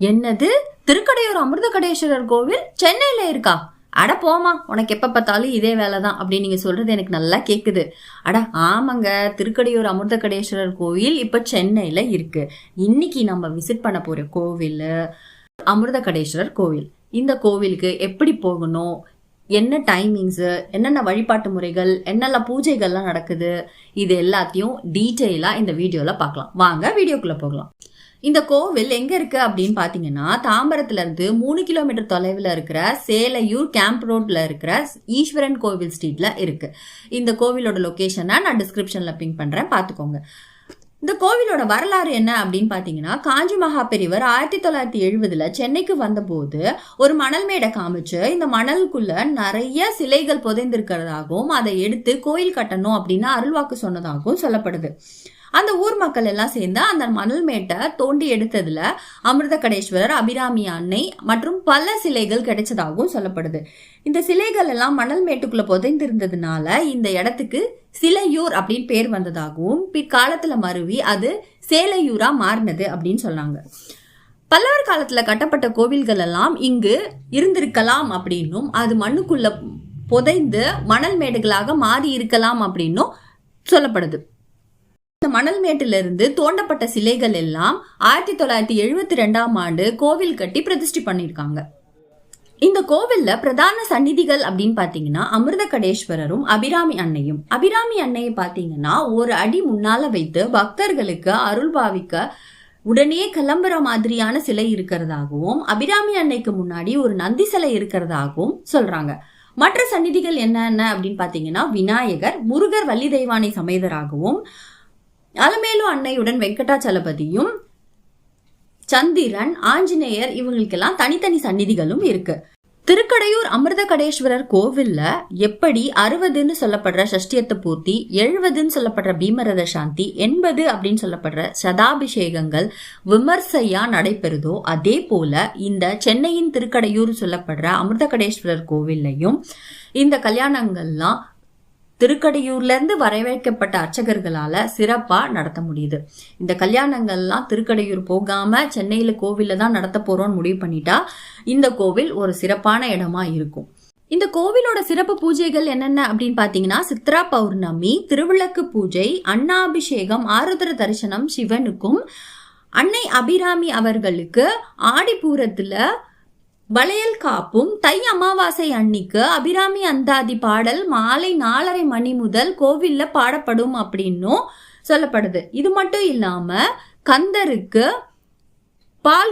என்னது? திருக்கடையூர் அமிர்த கடேஸ்வரர் கோவில் சென்னையில இருக்கா? அட போமா உனக்கு எப்ப பார்த்தாலும் இதே வேலை தான் அப்படின்னு நீங்க சொல்றது எனக்கு நல்லா கேக்குது. அட ஆமாங்க திருக்கடையூர் அமிர்த கடேஸ்வரர் கோவில் இப்ப சென்னையில இருக்கு. இன்னைக்கு நம்ம விசிட் பண்ண போற கோவில் அமிர்த கடேஸ்வரர் கோவில். இந்த கோவிலுக்கு எப்படி போகணும்? என்ன டைமிங்ஸு என்னென்ன வழிபாட்டு முறைகள் என்னென்ன பூஜைகள்லாம் நடக்குது? இது எல்லாத்தையும் டீட்டெயிலாக இந்த வீடியோவில் பார்க்கலாம். வாங்க வீடியோக்குள்ளே போகலாம். இந்த கோவில் எங்க இருக்கு அப்படின்னு பாத்தீங்கன்னா தாம்பரத்துல இருந்து மூணு கிலோமீட்டர் தொலைவில் இருக்கிற சேலையூர் கேம்ப் ரோட்ல இருக்கிற ஈஸ்வரன் கோவில் ஸ்ட்ரீட்ல இருக்கு. இந்த கோவிலோட லொகேஷனை நான் டிஸ்கிரிப்ஷன்ல பிங்க் பண்றேன். பாத்துக்கோங்க. இந்த கோவிலோட வரலாறு என்ன அப்படின்னு பார்த்தீங்கன்னா காஞ்சி மகா பெரியவர் ஆயிரத்தி தொள்ளாயிரத்தி எழுபதுல சென்னைக்கு வந்தபோது ஒரு மணல் மேடை காமிச்சு இந்த மணலுக்குள்ள நிறைய சிலைகள் புதைந்திருக்கிறதாகவும் அதை எடுத்து கோயில் கட்டணும் அப்படின்னு அருள்வாக்கு சொன்னதாகவும் சொல்லப்படுது. அந்த ஊர் மக்கள் எல்லாம் சேர்ந்து அந்த மணல் மேட்டை தோண்டி எடுத்ததுல அமிர்த கடேஸ்வரர் அபிராமி அன்னை மற்றும் பல சிலைகள் கிடைச்சதாகவும் சொல்லப்படுது. இந்த சிலைகள் எல்லாம் மணல் மேட்டுக்குள்ள புதைந்திருந்ததுனால இந்த இடத்துக்கு சிலையூர் அப்படின்னு பேர் வந்ததாகவும் பிற்காலத்துல மருவி அது சேலையூரா மாறினது அப்படின்னு சொன்னாங்க. பல்லவர் காலத்துல கட்டப்பட்ட கோவில்கள் எல்லாம் இங்கு இருந்திருக்கலாம் அப்படின்னும் அது மண்ணுக்குள்ள புதைந்து மணல் மேடுகளாக மாறி இருக்கலாம் அப்படின்னும் சொல்லப்படுது. இந்த மணல் மேட்டிலிருந்து தோண்டப்பட்ட சிலைகள் எல்லாம் ஆயிரத்தி தொள்ளாயிரத்தி எழுபத்தி ரெண்டாம் ஆண்டு கோவில் கட்டி பிரதிஷ்டி பண்ணியிருக்காங்க. இந்த கோவில்ல பிரதான சந்நிதிகள் அப்படின்னு பாத்தீங்கன்னா அமிர்த கடேஸ்வரரும் அபிராமி அன்னையும். அபிராமி அன்னையை பாத்தீங்கன்னா ஒரு அடி முன்னால வைத்து பக்தர்களுக்கு அருள் பாவிக்க உடனே கிளம்புற மாதிரியான சிலை இருக்கிறதாகவும் அபிராமி அன்னைக்கு முன்னாடி ஒரு நந்தி சிலை இருக்கிறதாகவும் சொல்றாங்க. மற்ற சந்நிதிகள் என்னென்ன அப்படின்னு பாத்தீங்கன்னா விநாயகர் முருகர் வள்ளி தெய்வானை சமேதராகவும் அலமேலு அன்னையுடன் வெங்கடாச்சலபதியும் சந்திரன் ஆஞ்சநேயர் இவங்களுக்கெல்லாம் தனித்தனி சந்நிதிகளும் இருக்கு. திருக்கடையூர் அமிர்த கடேஸ்வரர் கோவில்ல எப்படி அறுபதுன்னு சொல்லப்படுற சஷ்டியத்த பூர்த்தி எழுபதுன்னு சொல்லப்படுற பீமரத சாந்தி எண்பது அப்படின்னு சொல்லப்படுற சதாபிஷேகங்கள் விமர்சையா நடைபெறுதோ அதே போல இந்த சென்னையின் திருக்கடையூர் சொல்லப்படுற அமிர்த கடேஸ்வரர் கோவில்லையும் இந்த கல்யாணங்கள்லாம் திருக்கடையூர்லேருந்து வரவேற்கப்பட்ட அர்ச்சகர்களால் சிறப்பாக நடத்த முடியுது. இந்த கல்யாணங்கள்லாம் திருக்கடையூர் போகாமல் சென்னையில் கோவிலில் தான் நடத்த போகிறோன்னு முடிவு பண்ணிட்டா இந்த கோவில் ஒரு சிறப்பான இடமா இருக்கும். இந்த கோவிலோட சிறப்பு பூஜைகள் என்னென்ன அப்படின்னு பார்த்தீங்கன்னா சித்ரா பௌர்ணமி திருவிளக்கு பூஜை அன்னாபிஷேகம் ஆருத்ர தரிசனம் சிவனுக்கும் அன்னை அபிராமி அவர்களுக்கு ஆடிப்பூரத்தில் வளையல் காப்பும் தை அமாவாசை அன்னிக்கு அபிராமி அந்தாதி பாடல் மாலை நாலரை மணி முதல் கோவில்ல பாடப்படும் அப்படின்னும் சொல்லப்படுது. இது மட்டும் இல்லாம கந்தருக்கு பால்